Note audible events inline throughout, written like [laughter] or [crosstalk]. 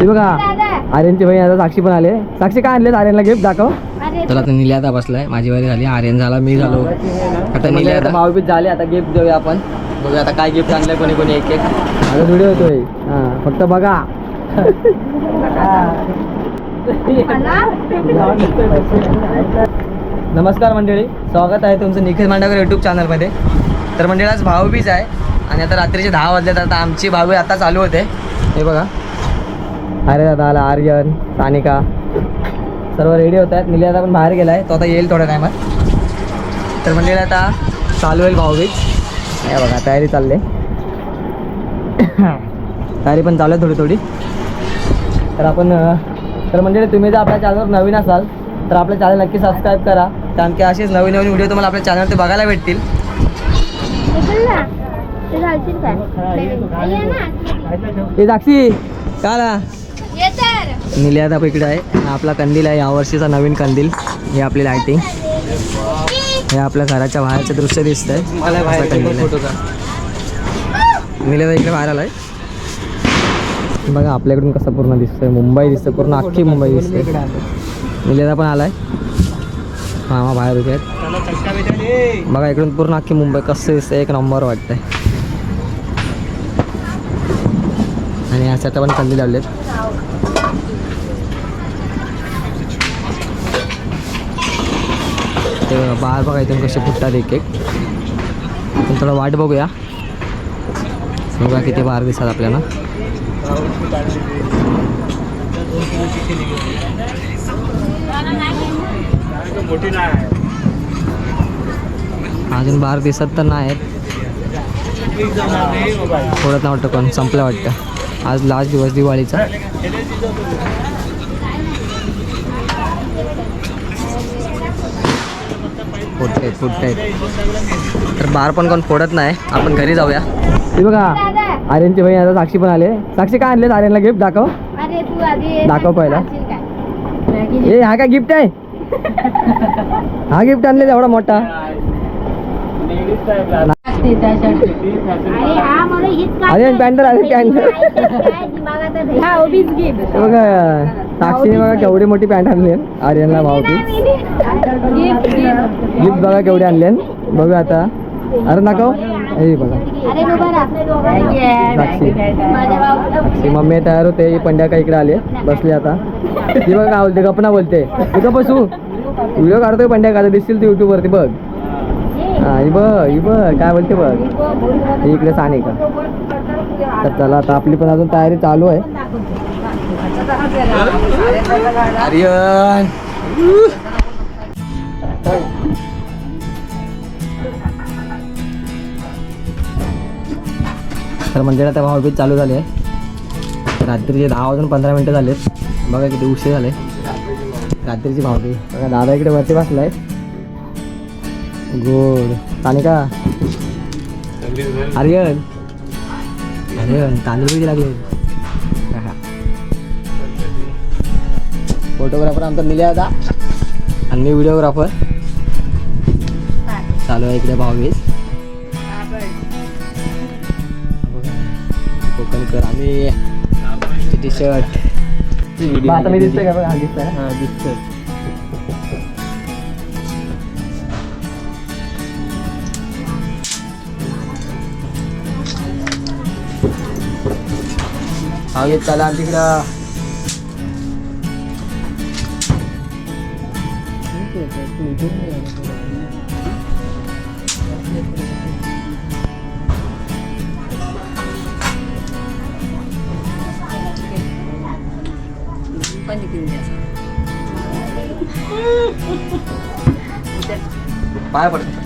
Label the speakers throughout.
Speaker 1: हे बघा. आर्यनची बहीण आता साक्षी पण आले. साक्षी काय आणले? आर्यनला गिफ्ट दाखव. तर आता निल्या आता बसलाय. माझी वारी झाली. आर्यन झाला मी झालो. आता निल्या आता भाऊबीज झाले. आता गिफ्ट देऊया आपण. बघूया आता काय गिफ्ट आणलंय कोणी कोणी एक एक माझा व्हिडिओ होतोय हा फक्त बघा. नमस्कार मंडळी. स्वागत आहे तुमचं निखिल मांडाकर यूट्यूब चॅनलमध्ये तर मंडळी आज भाऊबीज आहे. आणि आता रात्रीचे दहा वाजलेत. आता आमची भाऊबीज आता चालू होते. हे बघा. अरे दादा आला आर्यन सानिका. सर्व रेडी होत आहेत निली आता पण बाहेर गेला आहे तो आता येईल थोड्या टायमात तर मंडळी आता चालू होईल भाऊबीज. हे बघा तयारी चालली. आहे. [coughs] तयारी पण चालू आहे थोडी थोडी. तर आपण तर म्हणजे तुम्ही जर आपल्या चॅनलवर नवीन असाल तर आपल्या चॅनल नक्की सबस्क्राईब करा. कारण की असेच नवीन नवीन व्हिडिओ तुम्हाला आपल्या चॅनलवरती बघायला भेटतील. हे साक्षी का आला निली आता इकडे आहे. आपला कंदील आहे. यावर्षीचा नवीन कंदील. हे आपली लायटिंग हे आपल्या घराच्या बाहेरचं दृश्य कंदील आहे. निलेदा इकडे बाहेर आलाय. बघा आपल्याकडून कसं पूर्ण दिसतंय. मुंबई दिसतंय. पूर्ण अख्खी मुंबई दिसते निलेदा पण आलाय. मामा बाहेर उभे आहेत बघा इकडून पूर्ण अख्खी मुंबई कसं दिसतंय. एक नंबर वाटतंय. आणि यासाठी पण कंदी लावलेत ते बघा, बाहेर बघा इथून कसे फुटतात एक एक. आपण थोडं वाट बघूया. बघा किती बाहेर दिसतात आपल्याला. अजून बाहेर दिसत तर नाही आहेत थोडं ना वाटतं पण संपलं वाटतं. आज लास्ट दिवस दिवाळीचा. तर बार पण कोण फोडत नाही. आपण घरी जाऊया. हे बघा आर्यनची बहीण आता साक्षी पण आले साक्षी काय आणले आर्यनला गिफ्ट दाखव.
Speaker 2: अरे तू आधी
Speaker 1: दाखव पहिला. ए हा काय गिफ्ट आहे? हा गिफ्ट आणले एवढा मोठा.
Speaker 2: अरे हा
Speaker 1: पॅन्टर अरे पॅन्टर
Speaker 2: काय दिमागात आहे? ओबीच गिफ्ट
Speaker 1: बघा. साक्षीने बघा केवढी मोठी पॅन्ट आणली आहे. आर्यनला की
Speaker 2: गिफ्ट
Speaker 1: बघा केवढे आणले बघूया आता. अरे दाखव हे. बघा.
Speaker 2: अरे उभा राहा
Speaker 1: साक्षी. मम्मी तयार होते. ही पंड्या का इकडे आले बसली आता. ती बघ काय बोलते गपना बोलते. तू का बसू. व्हिडिओ काढतोय पंड्या? का दिसतील तू युट्यूब वरती बघ. हा ही बघ ही बघ. काय बोलते बघ. ही इकडे सानिका. तर चला आता आपली पण अजून तयारी चालू आहे. आर्यन. तर म्हणजे आता भाऊबीज चालू झाली आहे रात्रीचे दहा वाजून पंधरा मिनटं झालेत. बघा किती उशीर झाले रात्रीची भाऊबीज. बघा दादा इकडे वरती बसलाय. गोड. सानिका आर्यन. आर्यन तांदूळ किती लागले? फोटोग्राफर आमचा निले आता आणि मी व्हिडिओग्राफर. चालू आहे इकडे भाऊबीज. कोकणकर आणि टी शर्ट आता मी दिसतोय का बघा हा दिसतोय हा दिसतोय. हा येत चला 좋네요. 빨리 길면서. 이제 빠져버렸다.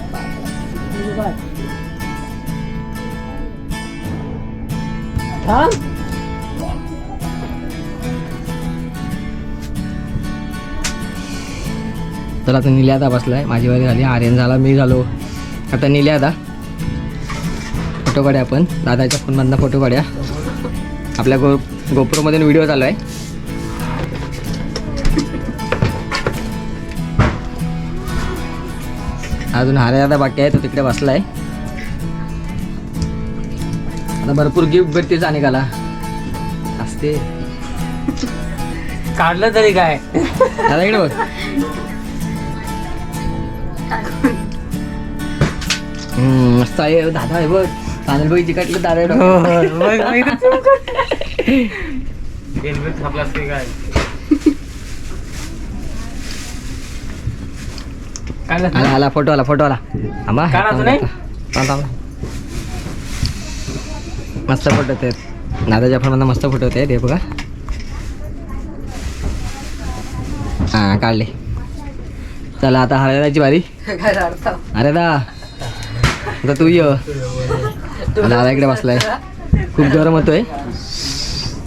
Speaker 1: 다음. तर आता निल्या आता बसलाय. माझी वारी झाली. आर्यन झाला मी झालो. आता निल्या आता. फोटो काढ्या आपण. दादाच्या फोनमधनं फोटो काढ्या आपल्या गो गोप्रोमधून व्हिडिओ चालू आहे. अजून हारे दादा बाकी आहे तो तिकडे बसलाय. आता भरपूर गिफ्ट भेटतील अनेकाला असते.
Speaker 3: काढलं तरी काय?
Speaker 1: दादा इकडे बघ. मस्त आहे. दादा आहे बघ. तांदूळ बघ.
Speaker 3: की काय? काढलं
Speaker 1: आला आला फोटो आला फोटो आला. आंबा
Speaker 3: तू?
Speaker 1: मस्त फोटो आहेत दादाच्या फोनमध्ये मस्त फोटो होते हे बघा. हा काढले. चला आता हरदाची बारी अरे दा आता तू ये. दादा इकडे बसलाय. खूप गरम होतोय.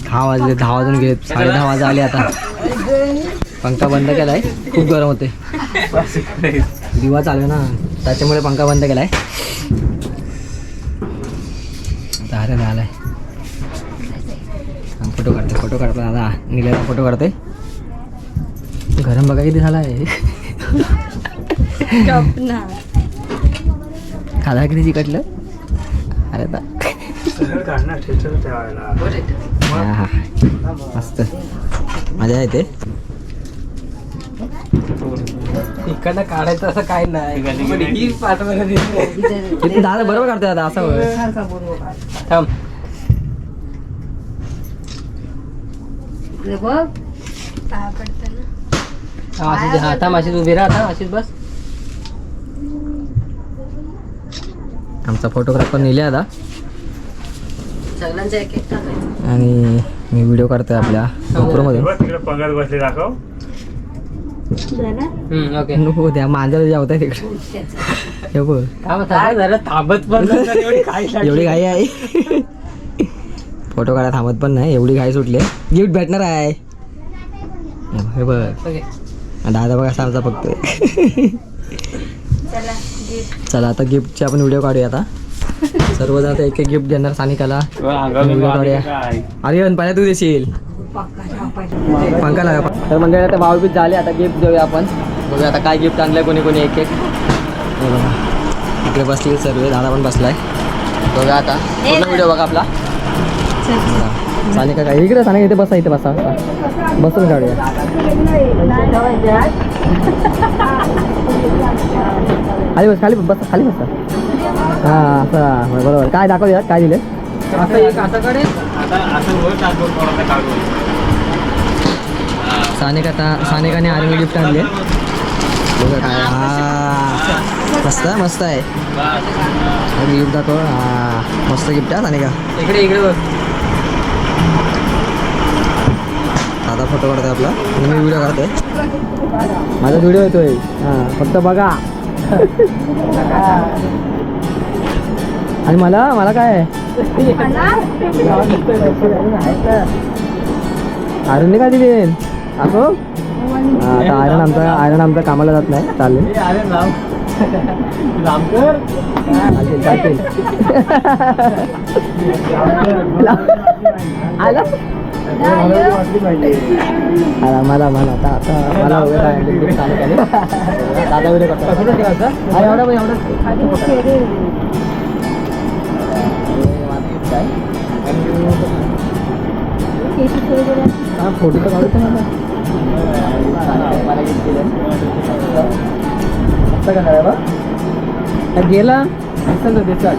Speaker 1: दहा वाजले दहा वाजून घेत साडे दहा वाजता आले आता. पंखा बंद केलाय. खूप गरम होते दिवा चालू आहे ना. त्याच्यामुळे पंखा बंद केलाय. आता अरे आलाय फोटो काढते फोटो काढतो दादा. निघायला फोटो काढते गरम बघा किती झालाय. खाला किती चिकटलं अरे हा हा मस्त. मजा येते
Speaker 3: इकडनं काढायचं असं काय नाही. ही
Speaker 1: दादा बरोबर काढतोय दादा असं.
Speaker 3: थांब. हा, हा थांब अशीच उभी राहा अशीच बस.
Speaker 1: आमचा फोटोग्राफर नेले आता. आणि मी व्हिडिओ काढतोय आपल्या गोप्रोमध्ये
Speaker 4: तिकडे पंगत बसले दाखव.
Speaker 3: हम्म, ओके.
Speaker 1: नको त्या मांजर जेवत आहे तिकडे. हे बघ.
Speaker 3: थांबत पण एवढी काय
Speaker 1: एवढी घाई आहे. फोटो काढा थांबत पण नाही एवढी घाई सुटली गिफ्ट भेटणार आहे. हे बघ, हे
Speaker 3: ओके
Speaker 1: दादा बघा सारचा बघतोय. चला. आता गिफ्टचे आपण व्हिडिओ काढूया आता. सर्वजण आता एक एक गिफ्ट देणार सानिकाला व्हिडिओ काढूया. अरे पहिला तू देशील. पंखा लागा. तर म्हणजे आता भाऊबीज झाले आता गिफ्ट देऊया आपण. बघूया आता काय गिफ्ट आणलंय कोणी कोणी एक एक. इकडे बसले सर्व दादा पण बसलाय. बघा आता. पूर्ण व्हिडिओ बघा आपला. सानिका काय? इकडे सानिका इथे बसा इथे बसा. बसा. बसून काढूया. खाली बस खाली बस खाली बसा. हा असं बरोबर काय दाखवूया काय दिले?
Speaker 3: असं एक असं कडे
Speaker 4: आता
Speaker 1: सानिकाने आर्मी गिफ्ट आणले. बघा काय हा. मस्त आहे, मस्त आहे. गिफ्ट दाखव हा. मस्त गिफ्ट आहे सानिका.
Speaker 3: इकडे इकडे बघ.
Speaker 1: दादा फोटो काढतोय आपला. आणि मी व्हिडिओ काढतोय. माझा व्हिडिओ येतोय. हां फक्त बघा. आणि मला मला काय? आयरनने काय दिली? असो आता आयरन आमचा आयरन आमचा कामाला जात नाही. चालेल. चालतील आला? आला मला मला आता आता मला वगैरे दादा व्हिडिओ करतो हा, एवढा पण एवढा फोटो तर मला करणार आहे गेला दिसल तो दिसल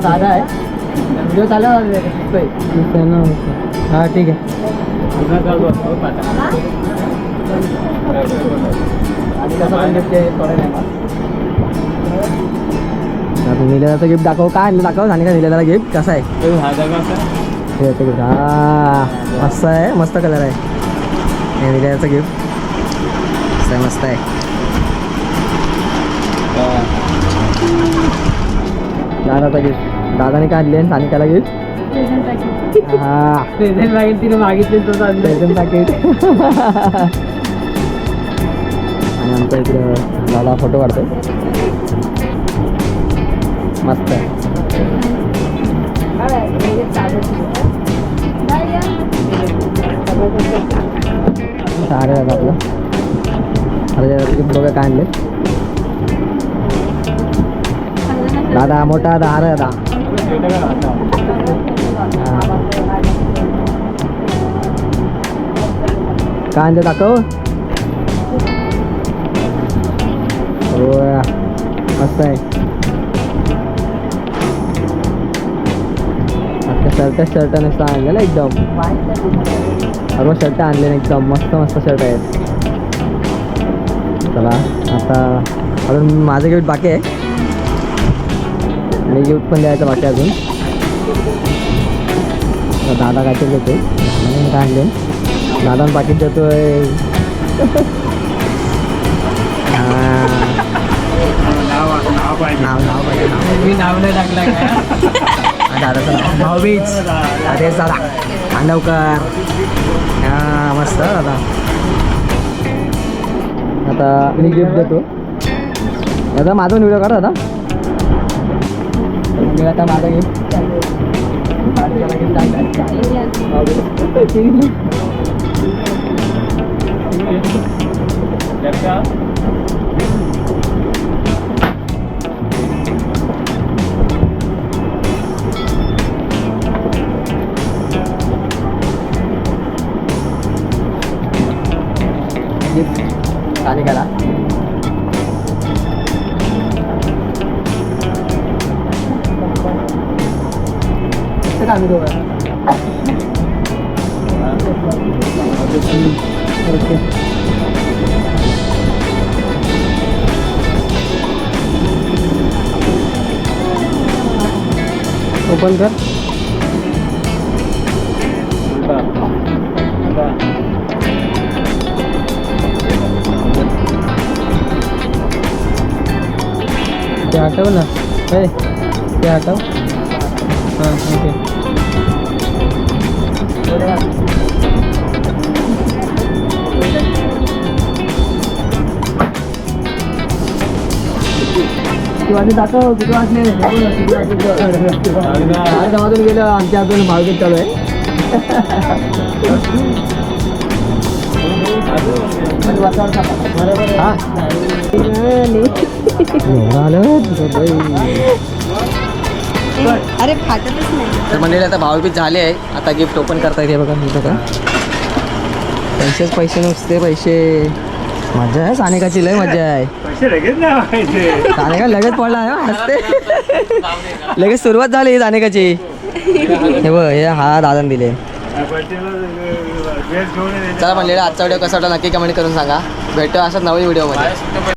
Speaker 1: दादा आहे व्हिडिओ चालू दिसतोय हा ठीक आहे. आणि गिफ्ट निलेदाचं गिफ्ट दाखव. काय आणलं? दाखव. आणि का निलेदाला गिफ्ट कसा आहे? हे गिफ्ट हा मस्त आहे. मस्त कलर आहे. हे निलेदाचं गिफ्ट मस्त आहे मस्त आहे. दादाचा गिफ्ट दादाने काढले आणि सानिकाला गिफ्ट हा.
Speaker 3: प्रेझेंट मागितली तिने मागितली तो.
Speaker 1: प्रेझेंट पॅकेट आणि आमच्या इकडं दादा फोटो काढतोय. मस्त आहे. अरे दादा आपलं. अरे बघा काय आणले. दादा मोठा दादा अरे दादा. कांदे दाखव. हो मस्त आहे. आता शर्ट शर्ट नसतं आणलेलं एकदम. सर्व शर्ट आणले ना एकदम. मस्त मस्त शर्ट आहेत. चला आता अजून माझं गिफ्ट बाकी आहे. आणि गिफ्ट पण द्यायचं बाकी अजून. तर दादा काहीतरी देते म्हणून काय आणले. दादा पाकिट देतोय. हा,
Speaker 4: नाव नाव
Speaker 1: नाव नाव. पाहिजे नाव
Speaker 3: मी नाव नाही टाकलं
Speaker 1: दादाचं नाव. भाऊबीज. अरे दादा. खांडवकर हा मस्त दादा. आता मी गिफ्ट देतो. दादा माझा व्हिडिओ काढा दादा. मी आता माझा गिफ्ट गिफ्ट सानिकाला कसं आम्ही दोघं ओके ओपन कर ते हटव ना ए ते हटव हां ओके किती वाजले दाखव किती वाजले गावातून गेलं आमच्या हातून भावगीत चालू आहे हा
Speaker 2: अरे फाटतच नाही.
Speaker 1: तर मंडळी आता भावबीज झाले आहे. आता गिफ्ट ओपन करता येते बघा मी बघा. पैसेच पैसे नुसते पैसे. मजा आहे सानिकाची लय मजा आहे. सानिका लगेच पडला आहे हं, हसते. लगेच सुरुवात झाली ही सानिकाची. हे बघ हे हा दादान दिले. चला म्हणलेला आजचा व्हिडिओ कसा वाटला नक्की कमेंट करून सांगा. भेटू अशाच नवीन व्हिडिओमध्ये